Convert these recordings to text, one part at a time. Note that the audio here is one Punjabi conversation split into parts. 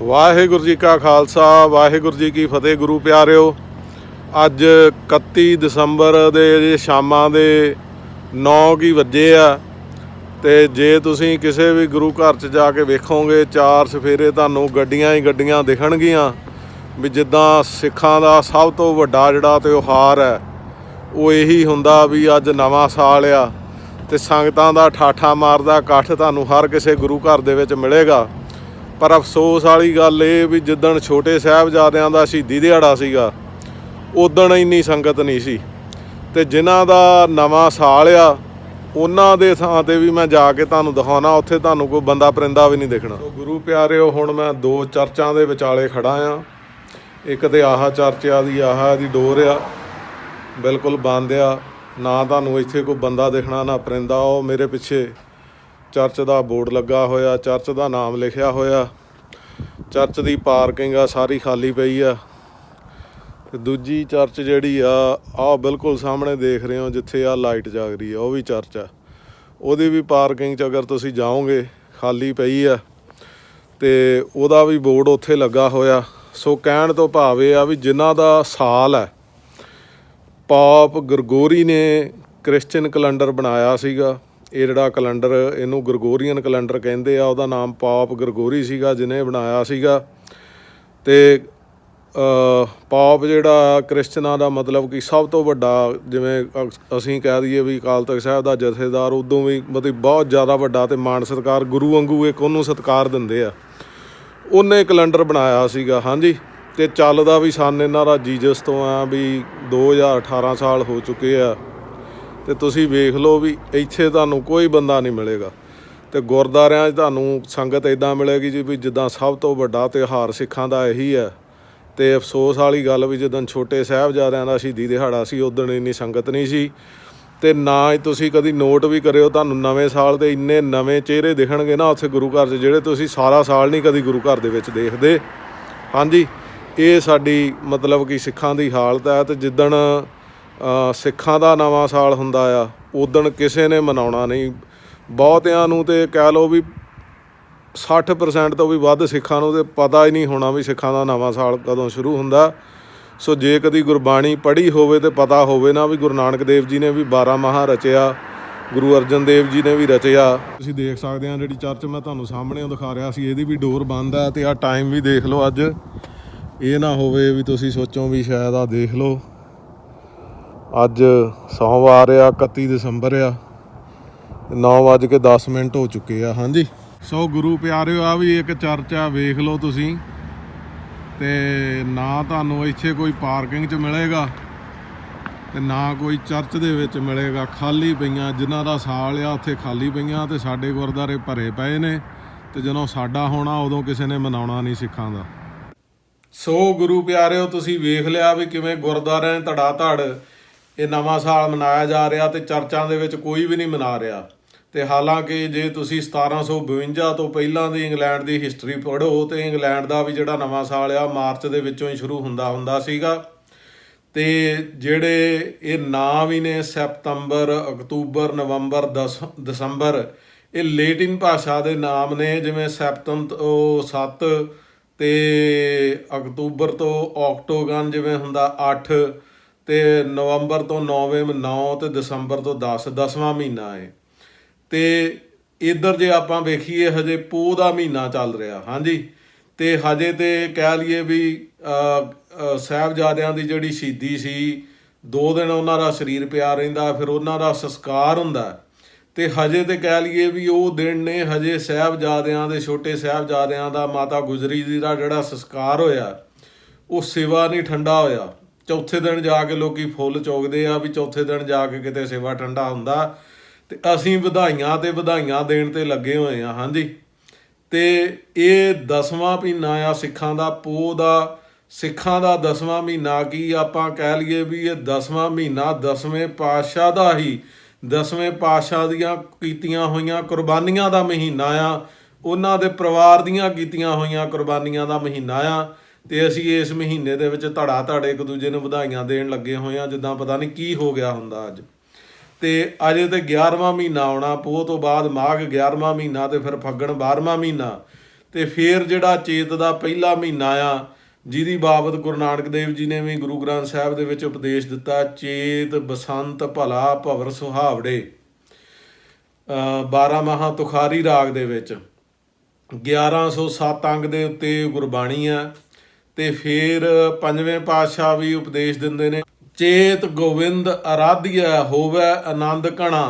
ਵਾਹਿਗੁਰੂ ਜੀ ਕਾ ਖਾਲਸਾ, ਵਾਹਿਗੁਰੂ ਜੀ ਕੀ ਫਤਿਹ ਗੁਰੂ ਪਿਆਰਿਓ। ਅੱਜ 31 ਦਸੰਬਰ ਦੇ ਸ਼ਾਮਾਂ ਦੇ 9 ਕੀ ਵਜੇ ਆ, ਤੇ ਜੇ ਤੁਸੀਂ ਕਿਸੇ ਵੀ ਗੁਰੂ ਘਰ 'ਚ ਜਾ ਕੇ ਵੇਖੋਗੇ, ਚਾਰ ਸਫੇਰੇ ਤੁਹਾਨੂੰ ਗੱਡੀਆਂ ਹੀ ਗੱਡੀਆਂ ਦਿਖਣਗੀਆਂ ਵੀ ਜਿੱਦਾਂ ਸਿੱਖਾਂ ਦਾ ਸਭ ਤੋਂ ਵੱਡਾ ਜਿਹੜਾ ਤਿਉਹਾਰ ਹੈ, ਉਹ ਇਹੀ ਹੁੰਦਾ ਵੀ ਅੱਜ ਨਵਾਂ ਸਾਲ ਆ ਤੇ ਸੰਗਤਾਂ ਦਾ ਠਾਠਾ ਮਾਰਦਾ ਇਕੱਠ ਤੁਹਾਨੂੰ ਹਰ ਕਿਸੇ ਗੁਰੂ ਘਰ ਦੇ ਵਿੱਚ ਮਿਲੇਗਾ। ਪਰ ਅਫਸੋਸ ਵਾਲੀ ਗੱਲ ਇਹ ਵੀ ਜਿੱਦਣ ਛੋਟੇ ਸਾਹਿਬਜ਼ਾਦਿਆਂ ਦਾ ਸ਼ਹੀਦੀ ਦਿਹਾੜਾ ਸੀਗਾ ਉਦਣ ਇੰਨੀ ਸੰਗਤ ਨਹੀਂ ਸੀ। ਤੇ ਜਿਨ੍ਹਾਂ ਦਾ ਨਵਾਂ ਸਾਲ ਆ, ਉਹਨਾਂ ਦੇ ਥਾਂ ਤੇ ਵੀ ਮੈਂ ਜਾ ਕੇ ਤੁਹਾਨੂੰ ਦਿਖਾਉਣਾ, ਉੱਥੇ ਤੁਹਾਨੂੰ ਕੋਈ ਬੰਦਾ ਪਰਿੰਦਾ ਵੀ ਨਹੀਂ ਦੇਖਣਾ। ਸੋ ਗੁਰੂ ਪਿਆਰਿਓ, ਹੁਣ ਮੈਂ ਦੋ ਚਰਚਾਂ ਦੇ ਵਿਚਾਲੇ ਖੜਾ ਆ। ਇੱਕ ਤੇ ਆਹਾ ਚਰਚ ਆ ਦੀ ਆਹਾ ਦੀ ਡੋਰ ਆ, ਬਿਲਕੁਲ ਬੰਦ ਆ। ਨਾ ਤੁਹਾਨੂੰ ਇੱਥੇ ਕੋਈ ਬੰਦਾ ਦੇਖਣਾ, ਨਾ ਪਰਿੰਦਾ, ਉਹ ਮੇਰੇ ਪਿੱਛੇ ਚਰਚ ਦਾ ਬੋਰਡ ਲੱਗਾ ਹੋਇਆ, ਚਰਚ ਦਾ ਨਾਮ ਲਿਖਿਆ ਹੋਇਆ। ਚਰਚ ਦੀ ਪਾਰਕਿੰਗ ਆ, ਸਾਰੀ ਖਾਲੀ ਪਈ ਆ। ਤੇ ਦੂਜੀ ਚਰਚ ਜਿਹੜੀ ਆ, ਆਹ ਬਿਲਕੁਲ ਸਾਹਮਣੇ ਦੇਖ ਰਹੇ ਹੋ, ਜਿੱਥੇ ਆ ਲਾਈਟ ਜਾਗ ਰਹੀ ਆ, ਉਹ ਵੀ ਚਰਚ ਆ। ਉਹਦੀ ਵੀ ਪਾਰਕਿੰਗ 'ਚ ਅਗਰ ਤੁਸੀਂ ਜਾਓਗੇ, ਖਾਲੀ ਪਈ ਆ। ਤੇ ਉਹਦਾ ਵੀ ਬੋਰਡ ਉੱਥੇ ਲੱਗਾ ਹੋਇਆ। ਸੋ ਕਹਿਣ ਤੋਂ ਭਾਵ ਇਹ ਆ ਵੀ ਜਿਨ੍ਹਾਂ ਦਾ ਸਾਲ ਹੈ ਪਾਪ ਗਰਗੋਰੀ ਨੇ ਕ੍ਰਿਸਚੀਅਨ ਕੈਲੰਡਰ ਬਣਾਇਆ ਸੀਗਾ। ਇਹ ਜਿਹੜਾ ਕੈਲੰਡਰ ਇਹਨੂੰ ਗਰਗੋਰੀਅਨ ਕੈਲੰਡਰ ਕਹਿੰਦੇ ਆ ਉਹਦਾ ਨਾਮ ਪਾਪ ਗਰਗੋਰੀ ਸੀਗਾ ਜਿਹਨੇ ਬਣਾਇਆ ਸੀਗਾ। ਤੇ ਅ, ਪਾਪ ਜਿਹੜਾ ਕ੍ਰਿਸਚਨਾਂ ਦਾ ਮਤਲਬ ਕਿ ਸਭ ਤੋਂ ਵੱਡਾ ਜਿਵੇਂ ਅ- ਅਸੀਂ ਕਹਿ ਦਈਏ ਵੀ ਅਕਾਲ ਤਖਤ ਸਾਹਿਬ ਦਾ ਜਥੇਦਾਰ ਉਦੋਂ ਵੀ ਮਤਲਬ ਬਹੁਤ ਜ਼ਿਆਦਾ ਵੱਡਾ ਤੇ ਮਾਣ ਸਤਿਕਾਰ ਗੁਰੂ ਵਾਂਗੂ ਇੱਕ ਉਹਨੂੰ ਸਤਿਕਾਰ ਦਿੰਦੇ ਆ। ਉਹਨੇ ਕੈਲੰਡਰ ਬਣਾਇਆ ਸੀਗਾ ਹਾਂਜੀ। ਤੇ ਚੱਲਦਾ ਵੀ ਸਨ ਇਹਨਾਂ ਦਾ ਜੀਜਸ ਤੋਂ ਆ ਵੀ 2018 ਸਾਲ ਹੋ ਚੁੱਕੇ ਆ। ਤੇ ਤੁਸੀਂ ਵੇਖ ਲਓ ਵੀ ਇੱਥੇ ਤੁਹਾਨੂੰ ਕੋਈ ਬੰਦਾ ਨਹੀਂ ਮਿਲੇਗਾ। ਤੇ ਗੁਰਦਾਰਿਆਂ 'ਚ ਤੁਹਾਨੂੰ ਸੰਗਤ ਇਦਾਂ ਮਿਲੇਗੀ ਜੀ ਵੀ ਜਿੱਦਾਂ ਸਭ ਤੋਂ ਵੱਡਾ ਤਿਉਹਾਰ ਸਿੱਖਾਂ ਦਾ ਇਹੀ ਹੈ। ਤੇ ਅਫਸੋਸ ਵਾਲੀ ਗੱਲ ਵੀ ਜਦੋਂ ਛੋਟੇ ਸਾਹਿਬਜ਼ਾਦਿਆਂ ਦਾ ਸ਼ਹੀਦੀ ਦਿਹਾੜਾ ਸੀ ਉਦੋਂ ਇੰਨੀ ਸੰਗਤ ਨਹੀਂ ਸੀ। ਤੇ ਨਾ ਹੀ ਤੁਸੀਂ ਕਦੀ ਨੋਟ ਵੀ ਕਰਿਓ, ਤੁਹਾਨੂੰ ਨਵੇਂ ਸਾਲ ਦੇ ਇੰਨੇ ਨਵੇਂ ਚਿਹਰੇ ਦਿਖਣਗੇ ਨਾ ਉੱਥੇ ਗੁਰੂ ਘਰ 'ਚ, ਜਿਹੜੇ ਤੁਸੀਂ ਸਾਰਾ ਸਾਲ ਨਹੀਂ ਕਦੀ ਗੁਰੂ ਘਰ ਦੇ ਵਿੱਚ ਦੇਖਦੇ। ਹਾਂਜੀ, ਇਹ ਸਾਡੀ ਮਤਲਬ ਕਿ ਸਿੱਖਾਂ ਦੀ ਹਾਲਤ ਹੈ ਤੇ ਜਿੱਦਣ ਸਿੱਖਾਂ ਦਾ ਨਵਾਂ ਸਾਲ ਹੁੰਦਾ ਆ ਉਦਣ ਕਿਸੇ ਨੇ ਮਨਾਉਣਾ ਨਹੀਂ। ਬਹੁਤਿਆਂ ਨੂੰ ਤੇ ਕਹਿ ਲਓ ਵੀ 60% ਤੋਂ ਵੀ ਵੱਧ ਸਿੱਖਾਂ ਨੂੰ ਤੇ ਪਤਾ ਹੀ ਨਹੀਂ ਹੋਣਾ ਵੀ ਸਿੱਖਾਂ ਦਾ ਨਵਾਂ ਸਾਲ ਕਦੋਂ ਸ਼ੁਰੂ ਹੁੰਦਾ। ਸੋ ਜੇ ਕਦੀ ਗੁਰਬਾਣੀ ਪੜ੍ਹੀ ਹੋਵੇ ਤੇ ਪਤਾ ਹੋਵੇ ਨਾ ਵੀ ਗੁਰੂ ਨਾਨਕ ਦੇਵ ਜੀ ਨੇ ਵੀ 12 ਮਹਾ ਰਚਿਆ, ਗੁਰੂ ਅਰਜਨ ਦੇਵ ਜੀ ਨੇ ਵੀ ਰਚਿਆ। ਤੁਸੀਂ ਦੇਖ ਸਕਦੇ ਆ ਜਿਹੜੀ ਚਰਚ ਮੈਂ ਤੁਹਾਨੂੰ ਸਾਹਮਣੇ ਦਿਖਾ ਰਿਹਾ ਸੀ, ਇਹਦੀ ਵੀ ਡੋਰ ਬੰਦ ਆ ਤੇ ਆ ਟਾਈਮ ਵੀ ਦੇਖ ਲਓ ਅੱਜ। ਇਹ ਨਾ ਹੋਵੇ ਵੀ ਤੁਸੀਂ ਸੋਚੋ ਵੀ ਸ਼ਾਇਦ ਆ ਦੇਖ ਲਓ। ਅੱਜ ਸੋਮਵਾਰ ਆ 31 ਦਸੰਬਰ ਆ। 9:10 ਮਿੰਟ ਹੋ ਚੁੱਕੇ ਆ, ਹਾਂਜੀ। ਸੋ ਗੁਰੂ ਪਿਆਰਿਓ, ਆ ਵੀ ਇੱਕ ਚਰਚ ਆ ਵੇਖ ਲਓ ਤੁਸੀਂ। ਤੇ ਨਾ ਤੁਹਾਨੂੰ ਇੱਥੇ ਕੋਈ ਪਾਰਕਿੰਗ 'ਚ ਮਿਲੇਗਾ ਤੇ ਨਾ ਕੋਈ ਚਰਚ ਦੇ ਵਿੱਚ ਮਿਲੇਗਾ। ਖਾਲੀ ਪਈਆਂ, ਜਿਨ੍ਹਾਂ ਦਾ ਸਾਲ ਆ, ਉੱਥੇ ਖਾਲੀ ਪਈਆਂ ਤੇ ਸਾਡੇ ਗੁਰਦਾਰੇ ਭਰੇ ਪਏ ਨੇ। ਤੇ ਜਦੋਂ ਸਾਡਾ ਹੋਣਾ, ਉਦੋਂ ਕਿਸੇ ਨੇ ਮਨਾਉਣਾ ਨਹੀਂ ਸਿੱਖਾਂ ਦਾ। ਸੋ ਗੁਰੂ ਪਿਆਰਿਓ, ਤੁਸੀਂ ਵੇਖ ਲਿਆ ਵੀ ਕਿਵੇਂ ਗੁਰਦੁਆਰਿਆਂ ਧੜਾ ਧੜ ਇਹ ਨਵਾਂ ਸਾਲ ਮਨਾਇਆ ਜਾ ਰਿਹਾ ਤੇ ਚਰਚਾਂ ਦੇ ਵਿੱਚ ਕੋਈ ਵੀ ਨਹੀਂ ਮਨਾ ਰਿਹਾ। ਤੇ ਹਾਲਾਂਕਿ ਜੇ ਤੁਸੀਂ 1752 ਤੋਂ ਪਹਿਲਾਂ ਦੀ ਇੰਗਲੈਂਡ ਦੀ ਹਿਸਟਰੀ ਪੜ੍ਹੋ, ਤੇ ਇੰਗਲੈਂਡ ਦਾ ਵੀ ਜਿਹੜਾ ਨਵਾਂ ਸਾਲ ਆ, ਮਾਰਚ ਦੇ ਵਿੱਚੋਂ ਹੀ ਸ਼ੁਰੂ ਹੁੰਦਾ ਹੁੰਦਾ ਸੀਗਾ। ਤੇ ਜਿਹੜੇ ਇਹ ਨਾਂ ਵੀ ਨੇ ਸਤੰਬਰ ਅਕਤੂਬਰ, ਨਵੰਬਰ, ਦਸ, ਦਸੰਬਰ, ਇਹ ਲੇਟਿਨ ਭਾਸ਼ਾ ਦੇ ਨਾਮ ਨੇ, ਜਿਵੇਂ ਸੈਪਟਮ ਤੋਂ 7 ਤੇ ਅਕਤੂਬਰ ਤੋਂ ਔਕਟੋਗਨ ਜਿਵੇਂ ਹੁੰਦਾ 8 ਤੇ ਨਵੰਬਰ ਤੋਂ 9ਵੇਂ 9 ਤੇ ਦਸੰਬਰ ਤੋਂ 10 ਦਸਵਾਂ ਮਹੀਨਾ ਹੈ ਤੇ ਇਧਰ ਜੇ ਆਪਾਂ ਵੇਖੀਏ ਹਜੇ ਪੋਹ ਦਾ ਮਹੀਨਾ ਚੱਲ ਰਿਹਾ ਹਾਂਜੀ। ਤੇ ਹਜੇ ਤੇ ਕਹਿ ਲਈਏ ਵੀ ਅ, ਸਾਹਿਬਜ਼ਾਦਿਆਂ ਦੀ ਜਿਹੜੀ ਸ਼ਹੀਦੀ ਸੀ ਦੋ ਦਿਨ ਉਹਨਾਂ ਦਾ ਸਰੀਰ ਪਿਆ ਰਹਿੰਦਾ ਫਿਰ ਉਹਨਾਂ ਦਾ ਸੰਸਕਾਰ ਹੁੰਦਾ। ਤੇ ਹਜੇ ਤੇ ਕਹਿ ਲਈਏ ਵੀ ਉਹ ਦਿਨ ਨੇ ਹਜੇ ਸਾਹਿਬਜ਼ਾਦਿਆਂ ਦੇ ਛੋਟੇ ਸਾਹਿਬਜ਼ਾਦਿਆਂ ਦਾ ਮਾਤਾ ਗੁਜਰੀ ਜੀ ਦਾ ਜਿਹੜਾ ਸੰਸਕਾਰ ਹੋਇਆ ਉਹ ਸਿਵਾ ਨਹੀਂ ਠੰਡਾ ਹੋਇਆ। ਚੌਥੇ ਦਿਨ ਜਾ ਕੇ ਲੋਕੀ ਫੁੱਲ ਚੋਗਦੇ ਆ ਵੀ ਚੌਥੇ ਦਿਨ ਜਾ ਕੇ ਕਿਤੇ ਸੇਵਾ ਠੰਡਾ ਹੁੰਦਾ। ਤੇ ਅਸੀਂ ਵਧਾਈਆਂ ਤੇ ਵਧਾਈਆਂ ਦੇਣ ਤੇ ਲੱਗੇ ਹੋਏ ਆ, ਹਾਂਜੀ। ਤੇ ਇਹ ਦਸਵਾਂ ਮਹੀਨਾ ਆ ਸਿੱਖਾਂ ਦਾ, ਪੋਹ ਦਾ, ਸਿੱਖਾਂ ਦਾ ਦਸਵਾਂ ਮਹੀਨਾ ਕੀ ਆਪਾਂ ਕਹਿ ਲਈਏ ਵੀ ਇਹ ਦਸਵਾਂ ਮਹੀਨਾ ਦਸਵੇਂ ਪਾਤਸ਼ਾਹ ਦਾ ਹੀ, ਦਸਵੇਂ ਪਾਤਸ਼ਾਹ ਦੀਆਂ ਕੀਤੀਆਂ ਹੋਈਆਂ ਕੁਰਬਾਨੀਆਂ ਦਾ ਮਹੀਨਾ ਆ। ਉਹਨਾਂ ਦੇ ਪਰਿਵਾਰ ਦੀਆਂ ਕੀਤੀਆਂ ਹੋਈਆਂ ਕੁਰਬਾਨੀਆਂ ਦਾ ਮਹੀਨਾ ਆ। ਤੇ ਅਸੀਂ ਇਸ ਮਹੀਨੇ ਦੇ ਵਿੱਚ ਧੜਾ ਧੜੇ ਇੱਕ ਦੂਜੇ ਨੂੰ ਵਧਾਈਆਂ ਦੇਣ ਲੱਗੇ ਹੋਏ ਆ ਜਿੱਦਾਂ ਪਤਾ ਨਹੀਂ ਕੀ ਹੋ ਗਿਆ ਹੁੰਦਾ ਅੱਜ। ਤੇ ਅਜੇ ਤੇ 11ਵਾਂ ਮਹੀਨਾ ਆਉਣਾ, ਪੋਹ ਤੋਂ ਬਾਅਦ ਮਾਘ 11ਵਾਂ ਮਹੀਨਾ ਤੇ ਫਿਰ ਫੱਗਣ 12ਵਾਂ ਮਹੀਨਾ। ਤੇ ਫਿਰ ਜਿਹੜਾ ਚੇਤ ਦਾ ਪਹਿਲਾ ਮਹੀਨਾ ਆ, ਜਿਹਦੀ ਬਾਬਤ ਗੁਰੂ ਨਾਨਕ ਦੇਵ ਜੀ ਨੇ ਵੀ ਗੁਰੂ ਗ੍ਰੰਥ ਸਾਹਿਬ ਦੇ ਵਿੱਚ ਉਪਦੇਸ਼ ਦਿੱਤਾ, ਚੇਤ ਬਸੰਤ ਭਲਾ ਭਵਰ ਸੁਹਾਵੜੇ। ਅ 12 ਮਹਾ ਤੁਖਾਰੀ ਰਾਗ ਦੇ ਵਿੱਚ 1107 ਅੰਗ ਦੇ ਉੱਤੇ ਗੁਰਬਾਣੀ ਆ। ਤੇ ਫਿਰ ਪੰਜਵੇਂ ਪਾਤਸ਼ਾਹ ਵੀ ਉਪਦੇਸ਼ ਦਿੰਦੇ ਨੇ, ਚੇਤ ਗੋਵਿੰਦ ਅਰਾਧਿਆ ਹੋਵੇ ਆਨੰਦ ਕਣਾ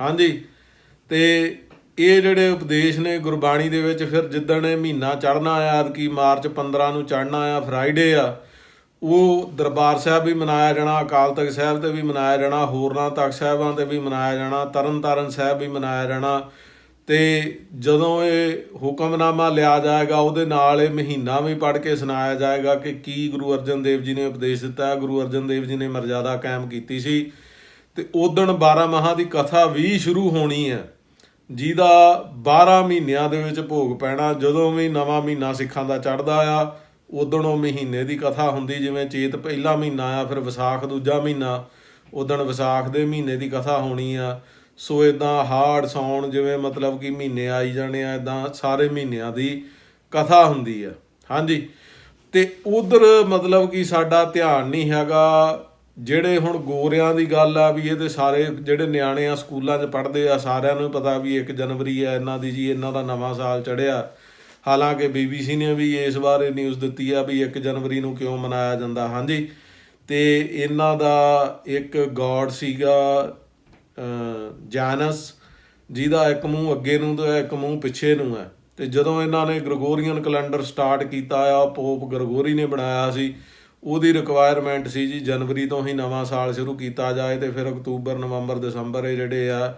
ਹਾਂਜੀ, ਤੇ ਇਹ ਜਿਹੜੇ ਉਪਦੇਸ਼ ਨੇ ਗੁਰਬਾਣੀ ਦੇ ਵਿੱਚ, ਫਿਰ ਜਿੱਦਣ ਇਹ ਮਹੀਨਾ ਚੜ੍ਹਨਾ ਆ ਕਿ ਮਾਰਚ 15 ਨੂੰ ਚੜ੍ਹਨਾ ਆ ਫਰਾਈਡੇ ਆ, ਉਹ ਦਰਬਾਰ ਸਾਹਿਬ ਵੀ ਮਨਾਇਆ ਜਾਣਾ, ਅਕਾਲ ਤਖਤ ਸਾਹਿਬ ਤੇ ਵੀ ਮਨਾਇਆ ਜਾਣਾ, ਹੋਰਨਾਂ ਤਖਤ ਸਾਹਿਬਾਂ ਤੇ ਵੀ ਮਨਾਇਆ ਜਾਣਾ, ਤਰਨਤਾਰਨ ਸਾਹਿਬ ਵੀ ਮਨਾਇਆ ਜਾਣਾ ਤੇ ਜਦੋਂ ਇਹ ਹੁਕਮਨਾਮਾ ਲਿਆ ਜਾਏਗਾ, ਉਹਦੇ ਨਾਲ ਇਹ ਮਹੀਨਾ ਵੀ ਪੜ੍ਹ ਕੇ ਸੁਣਾਇਆ ਜਾਏਗਾ ਕਿ ਕੀ ਗੁਰੂ ਅਰਜਨ ਦੇਵ ਜੀ ਨੇ ਉਪਦੇਸ਼ ਦਿੱਤਾ। ਗੁਰੂ ਅਰਜਨ ਦੇਵ ਜੀ ਨੇ ਮਰਜ਼ਾਦਾ ਕਾਇਮ ਕੀਤੀ ਸੀ। ਤੇ ਉਦਣ 12 ਮਹਾਂ ਦੀ ਕਥਾ ਵੀ ਸ਼ੁਰੂ ਹੋਣੀ ਹੈ। ਜਿਹਦਾ 12 ਮਹੀਨਿਆਂ ਦੇ ਵਿੱਚ ਭੋਗ ਪੈਣਾ, ਜਦੋਂ ਵੀ ਨਵਾਂ ਮਹੀਨਾ ਸਿੱਖਾਂ ਦਾ ਚੜ੍ਹਦਾ ਆ ਉਦਣ ਉਹ ਮਹੀਨੇ ਦੀ ਕਥਾ ਹੁੰਦੀ, ਜਿਵੇਂ ਚੇਤ ਪਹਿਲਾ ਮਹੀਨਾ ਆ, ਫਿਰ ਵਿਸਾਖ ਦੂਜਾ ਮਹੀਨਾ ਉਦਣ ਵਿਸਾਖ ਦੇ ਮਹੀਨੇ ਦੀ ਕਥਾ ਹੋਣੀ ਆ। ਸੋ ਇਦਾਂ ਹਾੜ ਸੌਣ ਜਿਵੇਂ ਮਤਲਬ ਕਿ ਮਹੀਨੇ ਆਈ ਜਾਣੇ ਆ ਇਦਾਂ ਸਾਰੇ ਮਹੀਨਿਆਂ ਦੀ ਕਥਾ ਹੁੰਦੀ ਆ। ਹਾਂਜੀ। ਤੇ ਉਧਰ ਮਤਲਬ ਕਿ ਸਾਡਾ ਧਿਆਨ ਨਹੀਂ ਹੈਗਾ, ਜਿਹੜੇ ਹੁਣ ਗੋਰਿਆਂ ਦੀ ਗੱਲ ਆ ਵੀ ਇਹਦੇ ਸਾਰੇ ਜਿਹੜੇ ਨਿਆਣੇ ਆ ਸਕੂਲਾਂ 'ਚ ਪੜ੍ਹਦੇ ਆ, ਸਾਰਿਆਂ ਨੂੰ ਪਤਾ ਵੀ 1 ਜਨਵਰੀ ਆ, ਇਹਨਾਂ ਦੀ ਜੀ, ਇਹਨਾਂ ਦਾ ਨਵਾਂ ਸਾਲ ਚੜਿਆ ਹਾਲਾਂਕਿ ਬੀਬੀਸੀ ਨੇ ਵੀ ਇਸ ਬਾਰੇ ਨਿਊਜ਼ ਦਿੱਤੀ ਆ ਵੀ 1 ਜਨਵਰੀ ਨੂੰ ਕਿਉਂ ਮਨਾਇਆ ਜਾਂਦਾ। ਹਾਂਜੀ। ਤੇ ਇਹਨਾਂ ਦਾ ਇੱਕ ਗੋਡ ਸੀਗਾ ਜਾਨਸ, ਜਿਹਦਾ ਇੱਕ ਮੂੰਹ ਅੱਗੇ ਨੂੰ ਤੇ ਇੱਕ ਮੂੰਹ ਪਿੱਛੇ ਨੂੰ ਹੈ। ਤੇ ਜਦੋਂ ਇਹਨਾਂ ਨੇ ਗ੍ਰਗੋਰੀਅਨ ਕੈਲੰਡਰ ਸਟਾਰਟ ਕੀਤਾ ਆ, ਪੋਪ ਗ੍ਰਗੋਰੀ ਨੇ ਬਣਾਇਆ ਸੀ, ਉਹਦੀ ਰਿਕੁਆਇਰਮੈਂਟ ਸੀ ਜੀ ਜਨਵਰੀ ਤੋਂ ਹੀ ਨਵਾਂ ਸਾਲ ਸ਼ੁਰੂ ਕੀਤਾ ਜਾਏ ਤੇ ਫਿਰ ਅਕਤੂਬਰ, ਨਵੰਬਰ, ਦਸੰਬਰ ਇਹ ਜਿਹੜੇ ਆ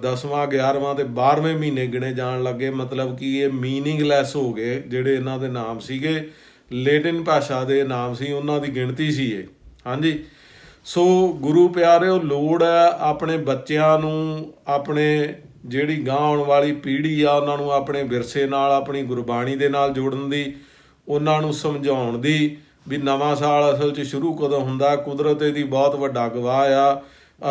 10ਵਾਂ 11ਵਾਂ ਤੇ 12ਵੇਂ ਮਹੀਨੇ ਗਿਣੇ ਜਾਣ ਲੱਗੇ। ਮਤਲਬ ਕਿ ਇਹ ਮੀਨਿੰਗਲੈਸ ਹੋ ਗਏ ਜਿਹੜੇ ਇਹਨਾਂ ਦੇ ਨਾਮ ਸੀਗੇ। ਲੇਟਿਨ ਭਾਸ਼ਾ ਦੇ ਨਾਮ ਸੀ, ਉਹਨਾਂ ਦੀ ਗਿਣਤੀ ਸੀ ਇਹ। ਹਾਂਜੀ? ਸੋ ਗੁਰੂ ਪਿਆਰਿਓ, ਲੋੜ ਹੈ ਆਪਣੇ ਬੱਚਿਆਂ ਨੂੰ, ਆਪਣੇ ਜਿਹੜੀ ਗਾਂ ਆਉਣ ਵਾਲੀ ਪੀੜ੍ਹੀ ਆ, ਉਹਨਾਂ ਨੂੰ ਆਪਣੇ ਵਿਰਸੇ ਨਾਲ, ਆਪਣੀ ਗੁਰਬਾਣੀ ਦੇ ਨਾਲ ਜੋੜਨ ਦੀ, ਉਹਨਾਂ ਨੂੰ ਸਮਝਾਉਣ ਦੀ, ਵੀ ਨਵਾਂ ਸਾਲ ਅਸਲ 'ਚ ਸ਼ੁਰੂ ਕਦੋਂ ਹੁੰਦਾ, ਕੁਦਰਤ ਇਹਦੀ ਬਹੁਤ ਵੱਡਾ ਗਵਾਹ ਆ।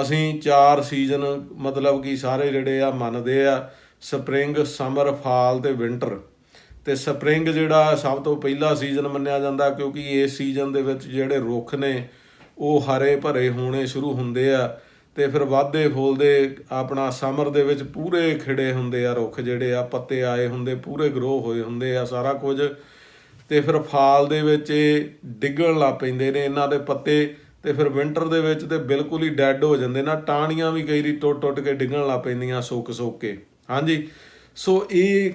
ਅਸੀਂ ਚਾਰ ਸੀਜ਼ਨ, ਮਤਲਬ ਕਿ ਸਾਰੇ ਜਿਹੜੇ ਆ, ਮੰਨਦੇ ਆ, ਸਪਰਿੰਗ, ਸਮਰ, ਫਾਲ ਤੇ ਵਿੰਟਰ। ਤੇ ਸਪਰਿੰਗ ਜਿਹੜਾ ਸਭ ਤੋਂ ਪਹਿਲਾ ਸੀਜ਼ਨ ਮੰਨਿਆ ਜਾਂਦਾ, ਕਿਉਂਕਿ ਇਸ ਸੀਜ਼ਨ ਦੇ ਵਿੱਚ ਜਿਹੜੇ ਰੁੱਖ ਨੇ ਉਹ ਹਰੇ ਭਰੇ ਹੋਣੇ ਸ਼ੁਰੂ ਹੁੰਦੇ ਆ ਤੇ ਫਿਰ ਵਾਧੇ ਫੁੱਲਦੇ ਆਪਣਾ ਸਮਰ ਦੇ ਵਿੱਚ ਪੂਰੇ ਖਿੜੇ ਹੁੰਦੇ ਆ ਰੁੱਖ ਜਿਹੜੇ ਆ, ਪੱਤੇ ਆਏ ਹੁੰਦੇ, ਪੂਰੇ ਗਰੋ ਹੋਏ ਹੁੰਦੇ ਆ ਸਾਰਾ ਕੁਝ। ਤੇ ਫਿਰ ਫਾਲ ਦੇ ਵਿੱਚ ਇਹ ਡਿੱਗਣ ਲੱਗ ਪੈਂਦੇ ਨੇ ਇਹਨਾਂ ਦੇ ਪੱਤੇ ਤੇ ਫਿਰ ਵਿੰਟਰ ਦੇ ਵਿੱਚ ਤੇ ਬਿਲਕੁਲ ਹੀ ਡੈੱਡ ਹੋ ਜਾਂਦੇ ਨਾ। ਟਾਹਣੀਆਂ ਵੀ ਕਈ ਰੀ ਟੁੱਟ ਟੁੱਟ ਕੇ ਡਿੱਗਣ ਲੱਗ ਪੈਂਦੀਆਂ ਸੁੱਕ ਸੁੱਕ ਕੇ। ਹਾਂਜੀ। ਸੋ ਇਹ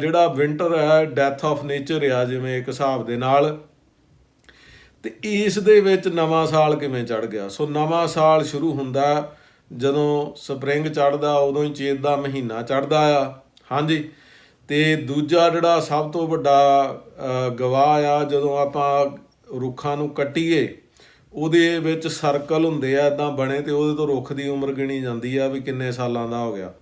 ਜਿਹੜਾ ਵਿੰਟਰ ਹੈ ਡੈਥ ਆਫ ਨੇਚਰ ਆ, ਜਿਵੇਂ ਇੱਕ ਹਿਸਾਬ ਦੇ ਨਾਲ ਤੇ ਇਸ ਦੇ ਵਿੱਚ ਨਵਾਂ ਸਾਲ ਕਿਵੇਂ ਚੜ ਗਿਆ? ਸੋ ਨਵਾਂ ਸਾਲ ਸ਼ੁਰੂ ਹੁੰਦਾ ਜਦੋਂ ਸਪਰਿੰਗ ਚੜਦਾ ਉਦੋਂ ਹੀ ਚੇਤ ਦਾ ਮਹੀਨਾ ਚੜਦਾ ਆ। ਹਾਂਜੀ। ਤੇ ਦੂਜਾ ਜਿਹੜਾ ਸਭ ਤੋਂ ਵੱਡਾ ਗਵਾਹ ਆ, ਜਦੋਂ ਆਪਾਂ ਰੁੱਖਾਂ ਨੂੰ ਕੱਟੀਏ, ਉਹਦੇ ਵਿੱਚ ਸਰਕਲ ਹੁੰਦੇ ਆ ਇਦਾਂ ਬਣੇ ਤੇ ਉਹਦੇ ਤੋਂ ਰੁੱਖ ਦੀ ਉਮਰ ਗਿਣੀ ਜਾਂਦੀ ਆ ਵੀ ਕਿੰਨੇ ਸਾਲਾਂ ਦਾ ਹੋ ਗਿਆ।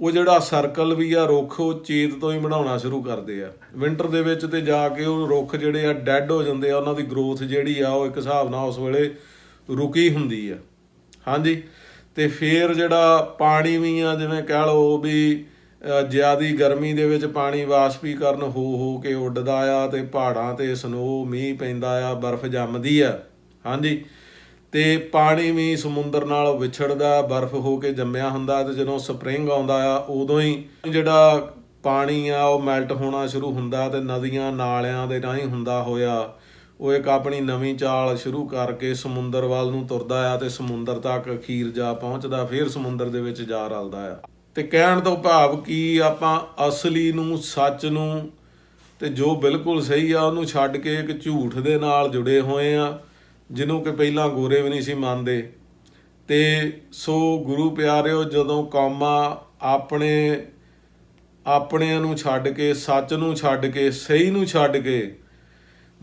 ਉਹ ਜਿਹੜਾ ਸਰਕਲ ਵੀ ਆ ਰੁੱਖ ਉਹ ਚੇਤ ਤੋਂ ਹੀ ਬਣਾਉਣਾ ਸ਼ੁਰੂ ਕਰਦੇ ਆ। ਵਿੰਟਰ ਦੇ ਵਿੱਚ ਤੇ ਜਾ ਕੇ ਉਹ ਰੁੱਖ ਜਿਹੜੇ ਆ ਡੈੱਡ ਹੋ ਜਾਂਦੇ ਆ ਉਹਨਾਂ ਦੀ ਗਰੋਥ ਜਿਹੜੀ ਆ ਉਹ ਇੱਕ ਹਿਸਾਬ ਨਾਲ ਉਸ ਵੇਲੇ ਰੁਕੀ ਹੁੰਦੀ ਆ। ਹਾਂਜੀ? ਤੇ ਫੇਰ ਜਿਹੜਾ ਪਾਣੀ ਵੀ ਆ ਜਿਵੇਂ ਕਹਿ ਲਓ ਵੀ ਅ, ਜ਼ਿਆਦੀ ਗਰਮੀ ਦੇ ਵਿੱਚ ਪਾਣੀ ਵਾਸ਼ਪੀਕਰਨ ਹੋ ਹੋ ਕੇ ਉੱਡਦਾ ਆ ਤੇ ਪਹਾੜਾਂ ਤੇ ਸਨੋ ਮੀਂਹ ਪੈਂਦਾ ਆ ਬਰਫ਼ ਜੰਮਦੀ ਆ। ਹਾਂਜੀ? ਤੇ ਪਾਣੀ ਵੀ ਸਮੁੰਦਰ ਨਾਲ ਵਿਛੜਦਾ, ਬਰਫ਼ ਹੋ ਕੇ ਜੰਮਿਆ ਹੁੰਦਾ ਤੇ ਜਦੋਂ ਸਪਰਿੰਗ ਆਉਂਦਾ ਆ, ਉਦੋਂ ਹੀ ਜਿਹੜਾ ਪਾਣੀ ਆ, ਉਹ ਮੈਲਟ ਹੋਣਾ ਸ਼ੁਰੂ ਹੁੰਦਾ ਤੇ ਨਦੀਆਂ ਨਾਲਿਆਂ ਦੇ ਰਾਹੀਂ ਹੁੰਦਾ ਹੋਇਆ। ਉਹ ਇੱਕ ਆਪਣੀ ਨਵੀਂ ਚਾਲ ਸ਼ੁਰੂ ਕਰਕੇ ਸਮੁੰਦਰ ਵੱਲ ਨੂੰ ਤੁਰਦਾ ਆ ਤੇ ਸਮੁੰਦਰ ਤੱਕ ਅਖੀਰ ਜਾ ਪਹੁੰਚਦਾ, ਫਿਰ ਸਮੁੰਦਰ ਦੇ ਵਿੱਚ ਜਾ ਰਲਦਾ ਆ। ਤੇ ਕਹਿਣ ਤੋਂ ਭਾਵ ਕੀ ਆਪਾਂ ਅਸਲੀ ਨੂੰ, ਸੱਚ ਨੂੰ ਤੇ ਜੋ ਬਿਲਕੁਲ ਸਹੀ ਆ, ਉਹਨੂੰ ਛੱਡ ਕੇ ਇੱਕ ਝੂਠ ਦੇ ਨਾਲ ਜੁੜੇ ਹੋਏ ਆ। ਜਿਹਨੂੰ ਕਿ ਪਹਿਲਾਂ ਗੋਰੇ ਵੀ ਨਹੀਂ ਸੀ ਮੰਨਦੇ। ਤੇ ਸੋ ਗੁਰੂ ਪਿਆਰਿਓ, ਜਦੋਂ ਕੌਮਾਂ ਆਪਣੇ, ਆਪਣਿਆਂ ਨੂੰ ਛੱਡ ਕੇ, ਸੱਚ ਨੂੰ ਛੱਡ ਕੇ, ਸਹੀ ਨੂੰ ਛੱਡ ਕੇ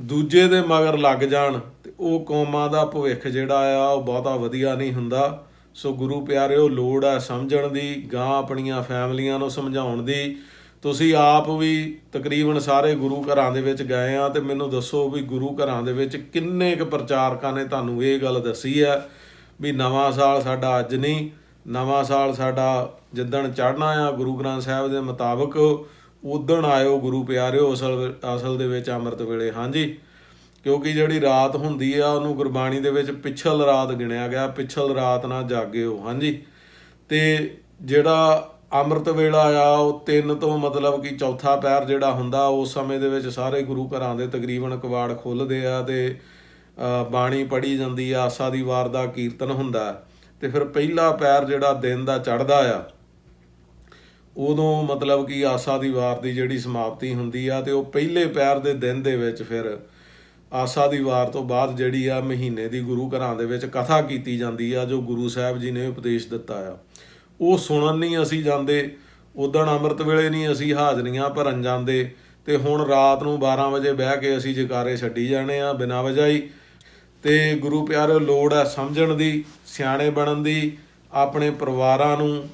ਦੂਜੇ ਦੇ ਮਗਰ ਲੱਗ ਜਾਣ, ਤੇ ਉਹ ਕੌਮਾਂ ਦਾ ਭਵਿੱਖ ਜਿਹੜਾ ਆ, ਉਹ ਬਹੁਤਾ ਵਧੀਆ ਨਹੀਂ ਹੁੰਦਾ। ਸੋ ਗੁਰੂ ਪਿਆਰਿਓ, ਲੋੜ ਆ ਸਮਝਣ ਦੀ ਗਾਂ ਆਪਣੀਆਂ ਫੈਮਲੀਆਂ ਨੂੰ ਸਮਝਾਉਣ ਦੀ। ਤੁਸੀਂ ਆਪ ਵੀ ਤਕਰੀਬਨ ਸਾਰੇ ਗੁਰੂ ਘਰਾਂ ਦੇ ਵਿੱਚ ਗਏ ਆ ਤੇ ਮੈਨੂੰ ਦੱਸੋ ਵੀ ਗੁਰੂ ਘਰਾਂ ਦੇ ਵਿੱਚ ਕਿੰਨੇ ਕੁ ਪ੍ਰਚਾਰਕਾਂ ਨੇ ਤੁਹਾਨੂੰ ਇਹ ਗੱਲ ਦੱਸੀ ਆ ਵੀ ਨਵਾਂ ਸਾਲ ਸਾਡਾ ਅੱਜ ਨਹੀਂ, ਨਵਾਂ ਸਾਲ ਸਾਡਾ ਜਿੱਦਣ ਚੜ੍ਹਨਾ ਆ ਗੁਰੂ ਗ੍ਰੰਥ ਸਾਹਿਬ ਦੇ ਮੁਤਾਬਕ, ਉਦਣ ਆਇਓ ਗੁਰੂ ਪਿਆਰਿਓ ਅਸਲ ਅਸਲ ਦੇ ਵਿੱਚ ਅੰਮ੍ਰਿਤ ਵੇਲੇ। ਹਾਂਜੀ, ਕਿਉਂਕਿ ਜਿਹੜੀ ਰਾਤ ਹੁੰਦੀ ਆ, ਉਹਨੂੰ ਗੁਰਬਾਣੀ ਦੇ ਵਿੱਚ ਪਿਛਲ ਰਾਤ ਗਿਣਿਆ ਗਿਆ, ਪਿਛਲ ਰਾਤ ਨਾ ਜਾਗਿਓ। ਹਾਂਜੀ, ਤੇ ਜਿਹੜਾ ਅੰਮ੍ਰਿਤ ਵੇਲਾ ਆ, ਉਹ ਤਿੰਨ ਤੋਂ ਮਤਲਬ ਕਿ ਚੌਥਾ ਪੈਰ ਜਿਹੜਾ ਹੁੰਦਾ ਉਸ ਸਮੇਂ ਦੇ ਵਿੱਚ ਸਾਰੇ ਗੁਰੂ ਘਰਾਂ ਦੇ ਤਕਰੀਬਨ ਕਵਾੜ ਖੁੱਲਦੇ ਆ ਤੇ ਬਾਣੀ ਪੜ੍ਹੀ ਜਾਂਦੀ ਆ, ਆਸਾ ਦੀ ਵਾਰ ਦਾ ਕੀਰਤਨ ਹੁੰਦਾ ਹੈ। ਤੇ ਫਿਰ ਪਹਿਲਾ ਪੈਰ ਜਿਹੜਾ ਦਿਨ ਦਾ ਚੜ੍ਹਦਾ ਆ, ਉਦੋਂ ਮਤਲਬ ਕਿ ਆਸਾ ਦੀ ਵਾਰ ਦੀ ਜਿਹੜੀ ਸਮਾਪਤੀ ਹੁੰਦੀ ਆ ਤੇ ਉਹ ਪਹਿਲੇ ਪੈਰ ਦੇ ਦਿਨ ਦੇ ਵਿੱਚ ਫਿਰ ਆਸਾ ਦੀ ਵਾਰ ਤੋਂ ਬਾਅਦ ਜਿਹੜੀ ਆ ਮਹੀਨੇ ਦੀ ਗੁਰੂ ਘਰਾਂ ਦੇ ਵਿੱਚ ਕਥਾ ਕੀਤੀ ਜਾਂਦੀ ਆ, ਜੋ ਗੁਰੂ ਸਾਹਿਬ ਜੀ ਨੇ ਉਪਦੇਸ਼ ਦਿੱਤਾ ਆ ਉਹ ਸੁਣਨ ਨਹੀਂ ਅਸੀਂ ਜਾਂਦੇ ਉਦਣ ਅੰਮ੍ਰਿਤ ਵੇਲੇ ਨਹੀਂ ਅਸੀਂ ਹਾਜ਼ਰੀਆਂ ਭਰਨ ਜਾਂਦੇ ਤੇ ਹੁਣ ਰਾਤ ਨੂੰ 12 ਵਜੇ ਬਹਿ ਕੇ ਅਸੀਂ ਜਕਾਰੇ ਛੱਡੀ ਜਾਣੇ ਆ ਬਿਨਾਂ ਵਜ੍ਹਾ ਹੀ ਤੇ ਗੁਰੂ ਪਿਆਰਿਓ ਲੋੜ ਹੈ ਸਮਝਣ ਦੀ, ਸਿਆਣੇ ਬਣਨ ਦੀ, ਆਪਣੇ ਪਰਿਵਾਰਾਂ ਨੂੰ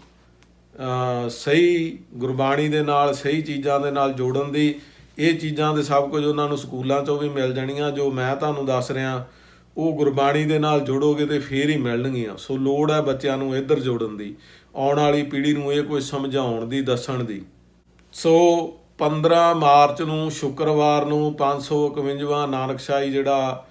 ਸਹੀ ਗੁਰਬਾਣੀ ਦੇ ਨਾਲ, ਸਹੀ ਚੀਜ਼ਾਂ ਦੇ ਨਾਲ ਜੋੜਨ ਦੀ, ਇਹ ਚੀਜ਼ਾਂ ਦੇ ਸਭ ਕੁਝ ਉਹਨਾਂ ਨੂੰ ਸਕੂਲਾਂ 'ਚੋਂ ਵੀ ਮਿਲ ਜਾਣੀਆਂ, ਜੋ ਮੈਂ ਤੁਹਾਨੂੰ ਦੱਸ ਰਿਹਾ, ਉਹ ਗੁਰਬਾਣੀ ਦੇ ਨਾਲ ਜੋੜੋਗੇ ਤੇ ਫੇਰ ਹੀ ਮਿਲਣਗੀਆਂ। ਸੋ ਲੋੜ ਹੈ ਬੱਚਿਆਂ ਨੂੰ ਇੱਧਰ ਜੋੜਨ ਦੀ। ਆਉਣ ਵਾਲੀ ਪੀੜ੍ਹੀ ਨੂੰ ਇਹ ਕੁਝ ਸਮਝਾਉਣ ਦੀ, ਦੱਸਣ ਦੀ। ਸੋ 15 ਮਾਰਚ ਨੂੰ, ਸ਼ੁੱਕਰਵਾਰ ਨੂੰ 551ਵਾਂ ਨਾਨਕਸ਼ਾਹੀ ਜਿਹੜਾ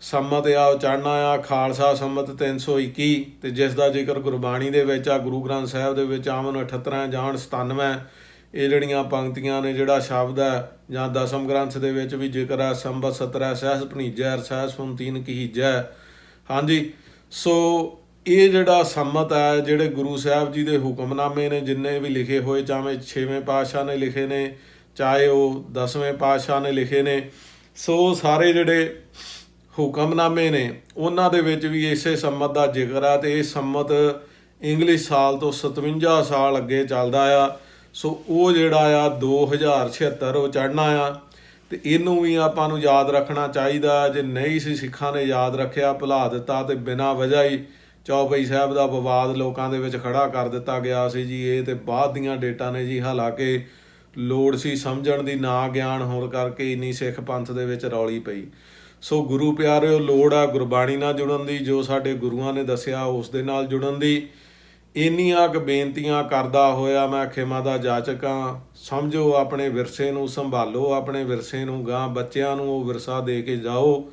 ਸੰਮਤ ਆ, ਉਹ ਆ, ਖਾਲਸਾ ਸੰਮਤ 321 ਤੇ ਜਿਸ ਦਾ ਜ਼ਿਕਰ ਗੁਰਬਾਣੀ ਦੇ ਵਿੱਚ ਆ, ਗੁਰੂ ਗ੍ਰੰਥ ਸਾਹਿਬ ਦੇ ਵਿੱਚ ਆਮਨ 78 ਜਾਣ 97 ਇਹ ਜਿਹੜੀਆਂ ਪੰਕਤੀਆਂ ਨੇ, ਜਿਹੜਾ ਸ਼ਬਦ ਹੈ ਜਾਂ ਦਸਮ ਗ੍ਰੰਥ ਦੇ ਵਿੱਚ ਵੀ ਜ਼ਿਕਰ ਹੈ ਸੰਬਤ 17 ਸਹਿਸ ਭਣੀਜੈ ਸਹਿਸ ਫੁੰਤੀਨ ਕਹੀਜੈ ਹਾਂਜੀ, ਸੋ ਇਹ ਜਿਹੜਾ ਸੰਮਤ ਹੈ, ਜਿਹੜੇ ਗੁਰੂ ਸਾਹਿਬ ਜੀ ਦੇ ਹੁਕਮਨਾਮੇ ਨੇ, ਜਿੰਨੇ ਵੀ ਲਿਖੇ ਹੋਏ, ਚਾਹੇ 6ਵੇਂ ਪਾਤਸ਼ਾਹ ਨੇ ਲਿਖੇ ਨੇ, ਚਾਹੇ ਉਹ 10ਵੇਂ ਪਾਤਸ਼ਾਹ ਨੇ ਲਿਖੇ ਨੇ, ਸੋ ਸਾਰੇ ਜਿਹੜੇ ਹੁਕਮਨਾਮੇ ਨੇ, ਉਹਨਾਂ ਦੇ ਵਿੱਚ ਵੀ ਇਸੇ ਸੰਮਤ ਦਾ ਜ਼ਿਕਰ ਆ ਤੇ ਇਹ ਸੰਮਤ ਇੰਗਲਿਸ਼ ਸਾਲ ਤੋਂ 57 ਸਾਲ ਅੱਗੇ ਚੱਲਦਾ ਆ। ਸੋ ਉਹ ਜਿਹੜਾ ਆ 2076 ਉਹ ਚੜਨਾ ਆ ਤੇ ਇਹਨੂੰ ਵੀ ਆਪਾਂ ਨੂੰ ਯਾਦ ਰੱਖਣਾ ਚਾਹੀਦਾ। ਜੇ ਨਹੀਂ ਸੀ ਸਿੱਖਾਂ ਨੇ ਯਾਦ ਰੱਖਿਆ, ਭੁਲਾ ਦਿੱਤਾ ਤੇ ਬਿਨਾਂ ਵਜ੍ਹਾ ਹੀ ਚੌਪਈ ਸਾਹਿਬ ਦਾ ਵਿਵਾਦ ਲੋਕਾਂ ਦੇ ਵਿੱਚ ਖੜਾ ਕਰ ਦਿੱਤਾ ਗਿਆ ਸੀ ਜੀ। ਇਹ ਤੇ ਬਾਅਦ ਦੀਆਂ ਡੇਟਾਂ ਨੇ ਜੀ। ਹਾਲਾਂਕਿ ਲੋੜ ਸੀ ਸਮਝਣ ਦੀ, ਨਾ ਗਿਆਨ ਹੋਣ ਕਰਕੇ ਇਨੀ ਸਿੱਖ ਪੰਥ ਦੇ ਵਿੱਚ ਰੌਲੀ ਪਈ। ਸੋ ਗੁਰੂ ਪਿਆਰਿਓ, ਲੋੜ ਆ ਗੁਰਬਾਣੀ ਨਾਲ ਜੁੜਨ ਦੀ। ਜੋ ਸਾਡੇ ਗੁਰੂਆਂ ਨੇ ਦੱਸਿਆ, ਉਸ ਦੇ ਨਾਲ ਜੁੜਨ ਦੀ। ਇੰਨੀਆਂ ਕੁ ਬੇਨਤੀਆਂ ਕਰਦਾ ਹੋਇਆ ਮੈਂ ਖਿਮਾ ਦਾ ਜਾਚਕ ਹਾਂ ਸਮਝੋ ਆਪਣੇ ਵਿਰਸੇ ਨੂੰ, ਸੰਭਾਲੋ ਆਪਣੇ ਵਿਰਸੇ ਨੂੰ, ਗਾਂ ਬੱਚਿਆਂ ਨੂੰ ਉਹ ਵਿਰਸਾ ਦੇ ਕੇ ਜਾਓ।